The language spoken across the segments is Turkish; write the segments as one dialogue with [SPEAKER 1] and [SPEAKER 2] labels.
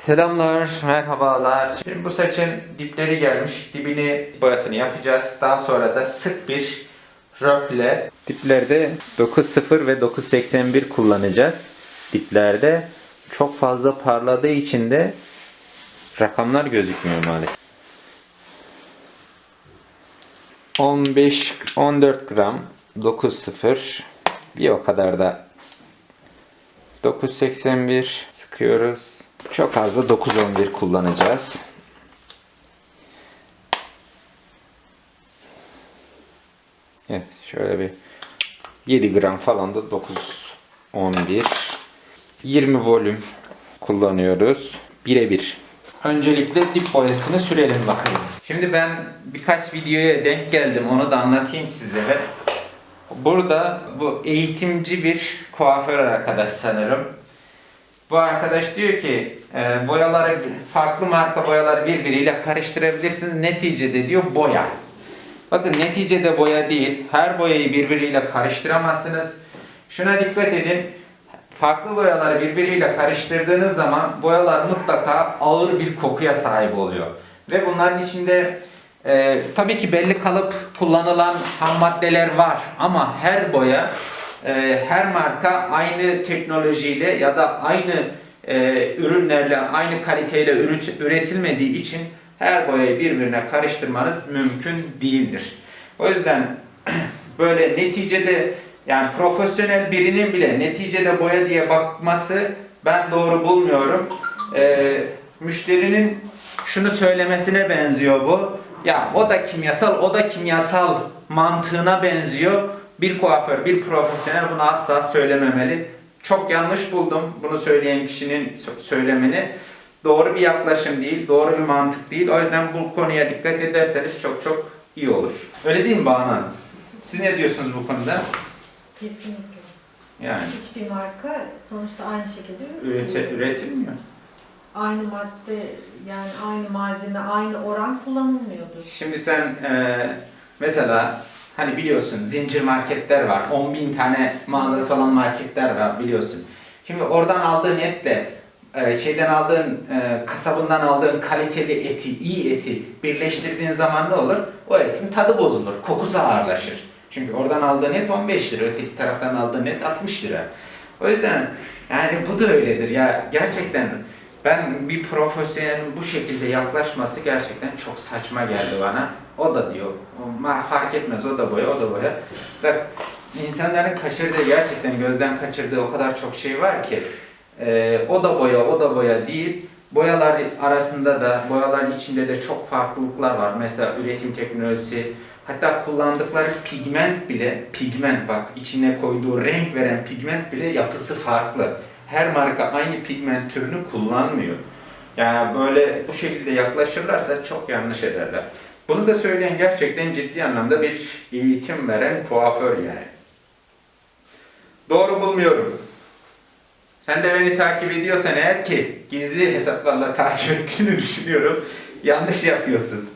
[SPEAKER 1] Selamlar, merhabalar. Şimdi bu saçın dipleri gelmiş. Dibini boyasını yapacağız. Daha sonra da sık bir röfle. Diplerde 9.0 ve 9.81 kullanacağız. Diplerde çok fazla parladığı için de rakamlar gözükmüyor maalesef. 15 14 gram 9.0 bir o kadar da 981 sıkıyoruz. Çok az da 911 kullanacağız. Evet şöyle bir 7 gram falan da 911 20 volüm kullanıyoruz. Birebir. Öncelikle dip boyasını sürelim bakalım. Şimdi ben birkaç videoya denk geldim. Onu da anlatayım sizlere. Burada bu eğitimci bir kuaför arkadaş sanırım. Bu arkadaş diyor ki e, boyaları farklı marka boyaları birbiriyle karıştırabilirsiniz. Neticede diyor boya. Bakın neticede boya değil. Her boyayı birbiriyle karıştıramazsınız. Şuna dikkat edin. Farklı boyaları birbiriyle karıştırdığınız zaman boyalar mutlaka ağır bir kokuya sahip oluyor. Ve bunların içinde e, tabii ki belli kalıp kullanılan ham maddeler var ama her boya e, her marka aynı teknolojiyle ya da aynı e, ürünlerle aynı kaliteyle ürüt- üretilmediği için her boyayı birbirine karıştırmanız mümkün değildir. O yüzden böyle neticede yani profesyonel birinin bile neticede boya diye bakması ben doğru bulmuyorum. E, müşterinin şunu söylemesine benziyor bu. Ya o da kimyasal, o da kimyasal mantığına benziyor. Bir kuaför, bir profesyonel bunu asla söylememeli. Çok yanlış buldum bunu söyleyen kişinin sö- söylemini. Doğru bir yaklaşım değil, doğru bir mantık değil. O yüzden bu konuya dikkat ederseniz çok çok iyi olur. Öyle değil mi Banu Hanım? Siz ne diyorsunuz bu konuda?
[SPEAKER 2] Kesinlikle.
[SPEAKER 1] Yani
[SPEAKER 2] Hiçbir marka sonuçta aynı şekilde
[SPEAKER 1] ürete, üretilmiyor.
[SPEAKER 2] Aynı madde yani aynı malzeme aynı oran kullanılmıyordur.
[SPEAKER 1] Şimdi sen e, mesela hani biliyorsun zincir marketler var. 10 bin tane mağazası olan marketler var biliyorsun. Şimdi oradan aldığın etle e, şeyden aldığın e, kasabından aldığın kaliteli eti, iyi eti birleştirdiğin zaman ne olur? O etin tadı bozulur, kokusu ağırlaşır. Çünkü oradan aldığın et 15 lira, öteki taraftan aldığın et 60 lira. O yüzden yani bu da öyledir ya gerçekten ben bir profesyonelin bu şekilde yaklaşması gerçekten çok saçma geldi bana. O da diyor, ma- fark etmez o da boya, o da boya. Bak insanların kaçırdığı gerçekten gözden kaçırdığı o kadar çok şey var ki e, o da boya, o da boya değil. Boyalar arasında da, boyaların içinde de çok farklılıklar var. Mesela üretim teknolojisi, hatta kullandıkları pigment bile, pigment bak içine koyduğu renk veren pigment bile yapısı farklı. Her marka aynı pigment türünü kullanmıyor. Yani böyle bu şekilde yaklaşırlarsa çok yanlış ederler. Bunu da söyleyen gerçekten ciddi anlamda bir eğitim veren kuaför yani. Doğru bulmuyorum. Sen de beni takip ediyorsan eğer ki gizli hesaplarla takip ettiğini düşünüyorum. Yanlış yapıyorsun.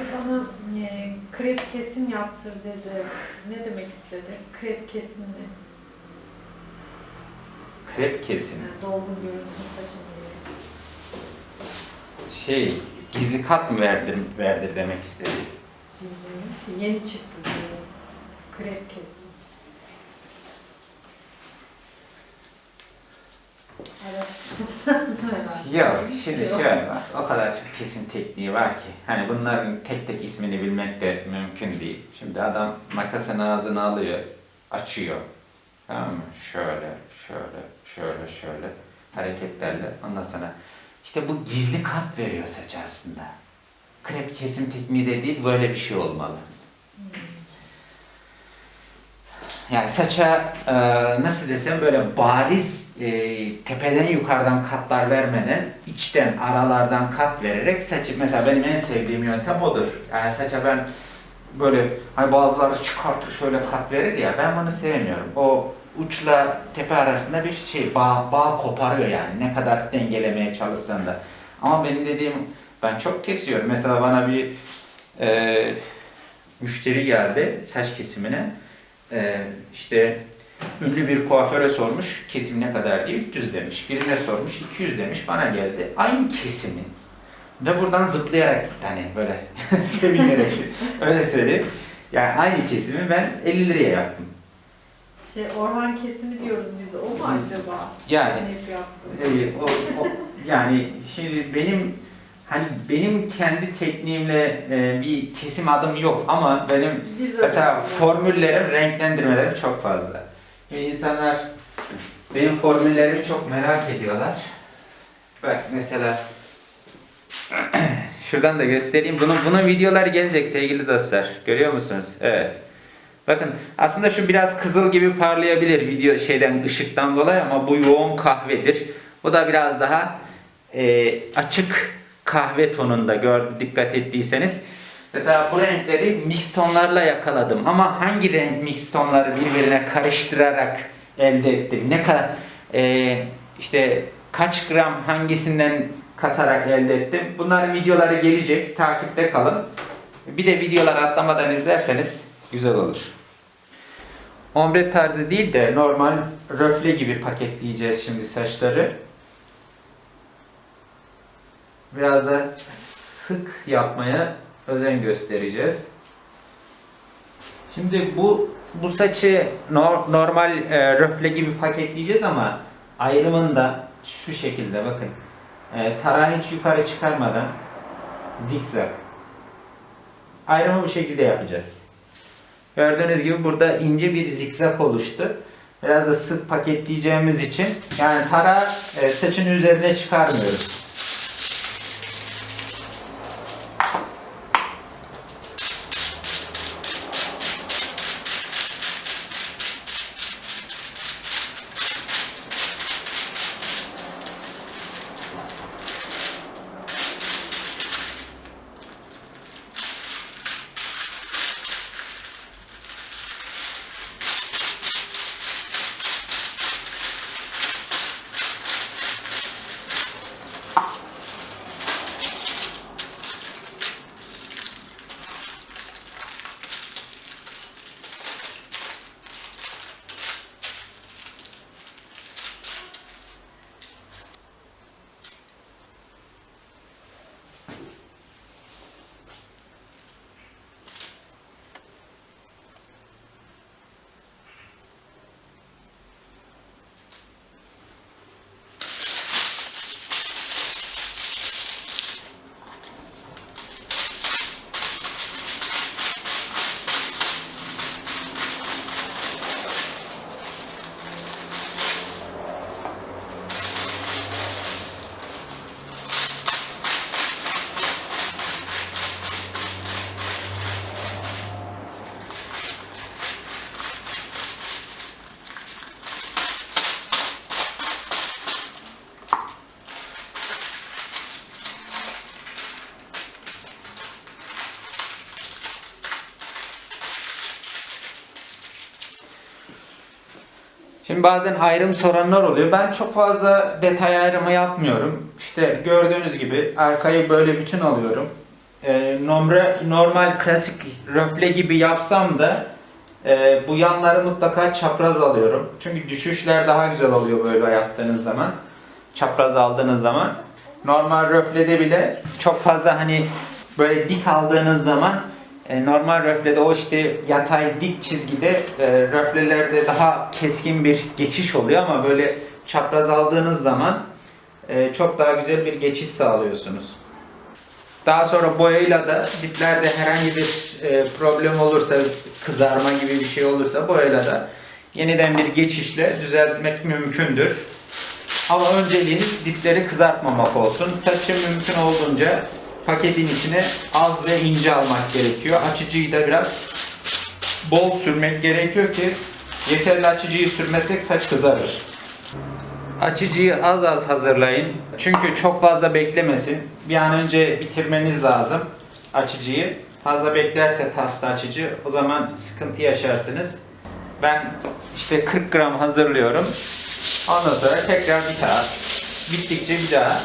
[SPEAKER 2] Biri bana e, krep kesim yaptır dedi. Ne demek istedi? Krep kesim?
[SPEAKER 1] Krep kesim.
[SPEAKER 2] Yani dolgun görünsün saçın diye.
[SPEAKER 1] Şey, gizli kat mı verdir, verdir demek istedi.
[SPEAKER 2] Bilmiyorum ki. Yeni çıktı diyor. Krep kesim.
[SPEAKER 1] Yok, şimdi
[SPEAKER 2] şey
[SPEAKER 1] şöyle var. O kadar çok kesim tekniği var ki. Hani bunların tek tek ismini bilmek de mümkün değil. Şimdi adam makasın ağzını alıyor, açıyor. Tamam mı? Şöyle, şöyle, şöyle, şöyle hareketlerle. Ondan sonra işte bu gizli kat veriyor saç aslında. Krep kesim tekniği de değil, böyle bir şey olmalı. Yani saça e, nasıl desem böyle bariz e, tepeden yukarıdan katlar vermeden içten aralardan kat vererek saçı mesela benim en sevdiğim yöntem odur. Yani saça ben böyle hani bazıları çıkartır şöyle kat verir ya ben bunu sevmiyorum. O uçla tepe arasında bir şey bağ, bağ koparıyor yani ne kadar dengelemeye çalışsan da. Ama benim dediğim ben çok kesiyorum. Mesela bana bir e, müşteri geldi saç kesimine. E, işte ünlü bir kuaföre sormuş kesim ne kadar diye 300 demiş. Birine sormuş 200 demiş bana geldi. Aynı kesimin. Ve buradan zıplayarak gitti hani böyle sevinerek öyle söyleyeyim. Yani aynı kesimi ben 50 liraya yaptım.
[SPEAKER 2] Şey Orhan kesimi diyoruz biz. O mu acaba?
[SPEAKER 1] Yani
[SPEAKER 2] yaptım.
[SPEAKER 1] Evet, o, o, yani şimdi benim hani benim kendi tekniğimle e, bir kesim adım yok ama benim
[SPEAKER 2] Biz
[SPEAKER 1] mesela formüllerim, renklendirmelerim çok fazla. Şimdi insanlar benim formüllerimi çok merak ediyorlar. Bak mesela şuradan da göstereyim. Bunun bunun videolar gelecek sevgili dostlar. Görüyor musunuz? Evet. Bakın aslında şu biraz kızıl gibi parlayabilir video şeyden ışıktan dolayı ama bu yoğun kahvedir. Bu da biraz daha e, açık kahve tonunda gör, dikkat ettiyseniz. Mesela bu renkleri mix tonlarla yakaladım ama hangi renk mix tonları birbirine karıştırarak elde ettim? Ne kadar e, işte kaç gram hangisinden katarak elde ettim? Bunların videoları gelecek. Takipte kalın. Bir de videoları atlamadan izlerseniz güzel olur. Ombre tarzı değil de normal röfle gibi paketleyeceğiz şimdi saçları. Biraz da sık yapmaya özen göstereceğiz. Şimdi bu bu saçı nor- normal e, röfle gibi paketleyeceğiz ama ayrımında şu şekilde bakın. E, tarağı hiç yukarı çıkarmadan zikzak. Ayrımı bu şekilde yapacağız. Gördüğünüz gibi burada ince bir zikzak oluştu. Biraz da sık paketleyeceğimiz için yani tarağı e, saçın üzerine çıkarmıyoruz. Thank you. Şimdi bazen ayrım soranlar oluyor. Ben çok fazla detay ayrımı yapmıyorum. İşte gördüğünüz gibi arkayı böyle bütün alıyorum. Ee, normal, normal klasik röfle gibi yapsam da e, bu yanları mutlaka çapraz alıyorum. Çünkü düşüşler daha güzel oluyor böyle yaptığınız zaman. Çapraz aldığınız zaman. Normal röflede bile çok fazla hani böyle dik aldığınız zaman e, normal röflede o işte yatay dik çizgide e, röflelerde daha keskin bir geçiş oluyor ama böyle çapraz aldığınız zaman e, çok daha güzel bir geçiş sağlıyorsunuz. Daha sonra boyayla da diplerde herhangi bir e, problem olursa, kızarma gibi bir şey olursa boyayla da yeniden bir geçişle düzeltmek mümkündür. Ama önceliğiniz dipleri kızartmamak olsun. Saçı mümkün olduğunca paketin içine az ve ince almak gerekiyor. Açıcıyı da biraz bol sürmek gerekiyor ki yeterli açıcıyı sürmesek saç kızarır. Açıcıyı az az hazırlayın. Çünkü çok fazla beklemesin. Bir an önce bitirmeniz lazım açıcıyı. Fazla beklerse tasta açıcı o zaman sıkıntı yaşarsınız. Ben işte 40 gram hazırlıyorum. Ondan sonra tekrar bir daha. Bittikçe bir daha.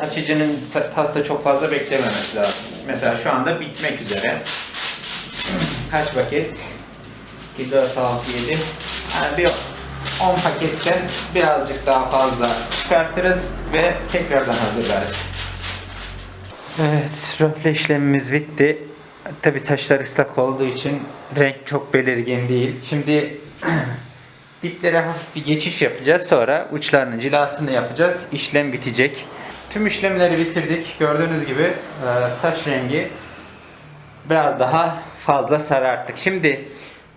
[SPEAKER 1] Açıcının tasta çok fazla beklememesi lazım. Mesela şu anda bitmek üzere. Kaç paket? 2, 4, 6, 7. Yani bir 10 paketten birazcık daha fazla çıkartırız ve tekrardan hazırlarız. Evet, röfle işlemimiz bitti. Tabi saçlar ıslak olduğu için renk çok belirgin değil. Şimdi diplere hafif bir geçiş yapacağız. Sonra uçlarının cilasını yapacağız. İşlem bitecek. Tüm işlemleri bitirdik. Gördüğünüz gibi e, saç rengi biraz daha fazla sararttık. Şimdi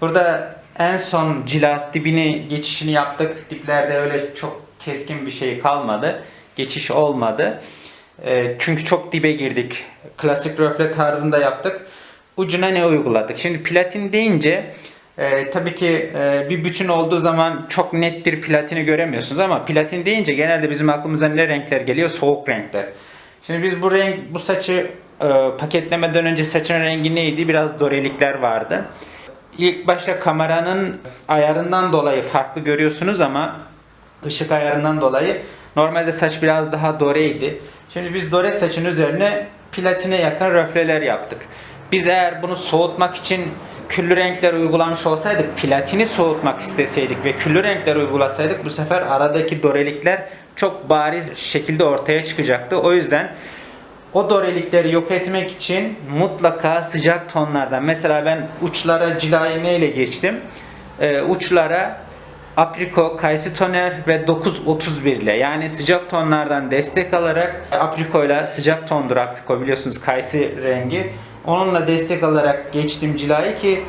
[SPEAKER 1] burada en son cila dibini geçişini yaptık. Diplerde öyle çok keskin bir şey kalmadı. Geçiş olmadı. E, çünkü çok dibe girdik. Klasik röfle tarzında yaptık. Ucuna ne uyguladık? Şimdi platin deyince e, tabii ki e, bir bütün olduğu zaman çok net bir platini göremiyorsunuz ama platin deyince genelde bizim aklımıza ne renkler geliyor? Soğuk renkler. Şimdi biz bu renk bu saçı e, paketlemeden önce saçın rengi neydi? Biraz dorelikler vardı. İlk başta kameranın ayarından dolayı farklı görüyorsunuz ama ışık ayarından dolayı normalde saç biraz daha doreydi. Şimdi biz dore saçın üzerine platine yakın röfleler yaptık. Biz eğer bunu soğutmak için küllü renkler uygulamış olsaydık, platini soğutmak isteseydik ve küllü renkler uygulasaydık bu sefer aradaki dorelikler çok bariz şekilde ortaya çıkacaktı. O yüzden o dorelikleri yok etmek için mutlaka sıcak tonlardan. Mesela ben uçlara cilayı neyle geçtim? Ee, uçlara apriko, kayısı toner ve 931 ile yani sıcak tonlardan destek alarak aprikoyla sıcak tondur apriko biliyorsunuz kayısı rengi. Onunla destek alarak geçtim cilayı ki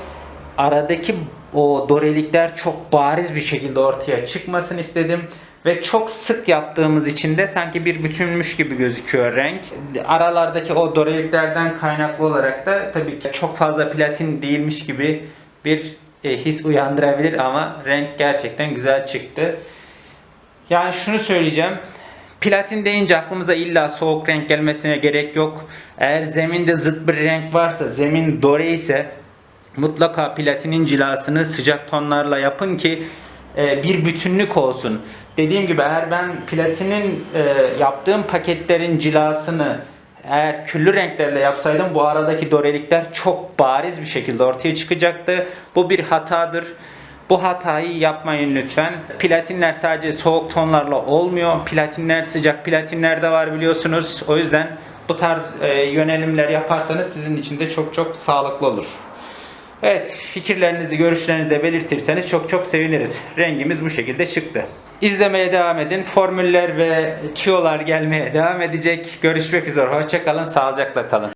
[SPEAKER 1] aradaki o dorelikler çok bariz bir şekilde ortaya çıkmasını istedim. Ve çok sık yaptığımız için de sanki bir bütünmüş gibi gözüküyor renk. Aralardaki o doreliklerden kaynaklı olarak da tabii ki çok fazla platin değilmiş gibi bir e, his uyandırabilir ama renk gerçekten güzel çıktı. Yani şunu söyleyeceğim. Platin deyince aklımıza illa soğuk renk gelmesine gerek yok. Eğer zeminde zıt bir renk varsa, zemin dore ise mutlaka platinin cilasını sıcak tonlarla yapın ki e, bir bütünlük olsun. Dediğim gibi eğer ben platinin e, yaptığım paketlerin cilasını eğer küllü renklerle yapsaydım bu aradaki dorelikler çok bariz bir şekilde ortaya çıkacaktı. Bu bir hatadır. Bu hatayı yapmayın lütfen. Platinler sadece soğuk tonlarla olmuyor. Platinler sıcak platinler de var biliyorsunuz. O yüzden bu tarz e, yönelimler yaparsanız sizin için de çok çok sağlıklı olur. Evet, fikirlerinizi, görüşlerinizi de belirtirseniz çok çok seviniriz. Rengimiz bu şekilde çıktı. İzlemeye devam edin. Formüller ve tüyolar gelmeye devam edecek. Görüşmek üzere. Hoşçakalın, sağlıcakla kalın.